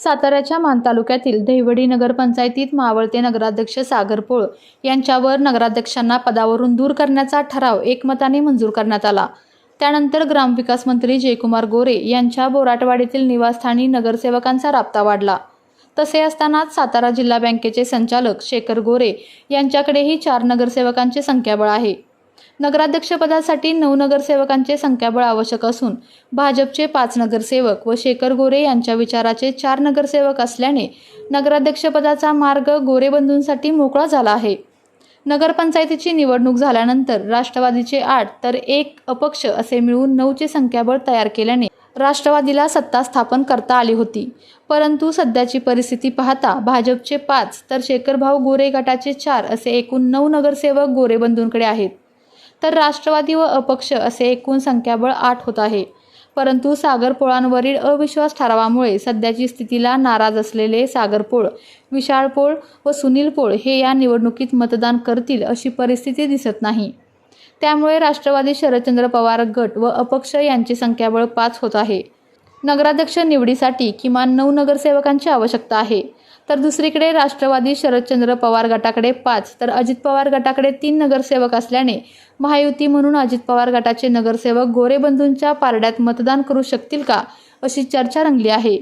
साताऱ्याच्या मान तालुक्यातील देवडी नगरपंचायतीत मावळते नगराध्यक्ष सागर पोळ यांच्यावर नगराध्यक्षांना पदावरून दूर करण्याचा ठराव एकमताने मंजूर करण्यात आला. त्यानंतर ग्रामविकास मंत्री जयकुमार गोरे यांच्या बोराटवाडीतील निवासस्थानी नगरसेवकांचा राबता वाढला. तसे असतानाच सातारा जिल्हा बँकेचे संचालक शेखर गोरे यांच्याकडेही चार नगरसेवकांचे संख्याबळ आहे. नगराध्यक्षपदासाठी नऊ नगरसेवकांचे संख्याबळ आवश्यक असून भाजपचे पाच नगरसेवक व शेखर गोरे यांच्या विचाराचे चार नगरसेवक असल्याने नगराध्यक्षपदाचा मार्ग गोरे बंधूंसाठी मोकळा झाला आहे. नगरपंचायतीची निवडणूक झाल्यानंतर राष्ट्रवादीचे आठ तर एक अपक्ष असे मिळून नऊचे संख्याबळ तयार केल्याने राष्ट्रवादीला सत्ता स्थापन करता आली होती. परंतु सध्याची परिस्थिती पाहता भाजपचे पाच तर शेखरभाऊ गोरे गटाचे चार असे एकूण नऊ नगरसेवक गोरे बंधूंकडे आहेत. तर राष्ट्रवादी व अपक्ष असे एकूण संख्याबळ आठ होत आहे. परंतु सागरपोळांवरील अविश्वास ठरावामुळे सध्याची स्थितीला नाराज असलेले सागरपोळ विशाळपोळ विशाळ पोळ व सुनील पोळ हे या निवडणुकीत मतदान करतील अशी परिस्थिती दिसत नाही. त्यामुळे राष्ट्रवादी शरदचंद्र पवार गट व अपक्ष यांची संख्याबळ पाच होत आहे. नगराध्यक्ष निवडीसाठी किमान नऊ नगरसेवकांची आवश्यकता आहे. तर दुसरीकडे राष्ट्रवादी शरदचंद्र पवार गटाकडे पाच तर अजित पवार गटाकडे तीन नगरसेवक असल्याने महायुती म्हणून अजित पवार गटाचे नगरसेवक गोरेबंधूंच्या पारड्यात मतदान करू शकतील का अशी चर्चा रंगली आहे.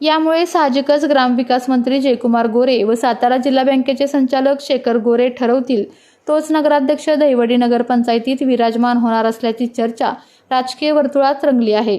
यामुळे साहजिकच ग्रामविकास मंत्री जयकुमार गोरे व सातारा जिल्हा बँकेचे संचालक शेखर गोरे ठरवतील. तोच नगराध्यक्ष दहिवडी नगरपंचायतीत विराजमान होणार असल्याची चर्चा राजकीय वर्तुळात रंगली आहे.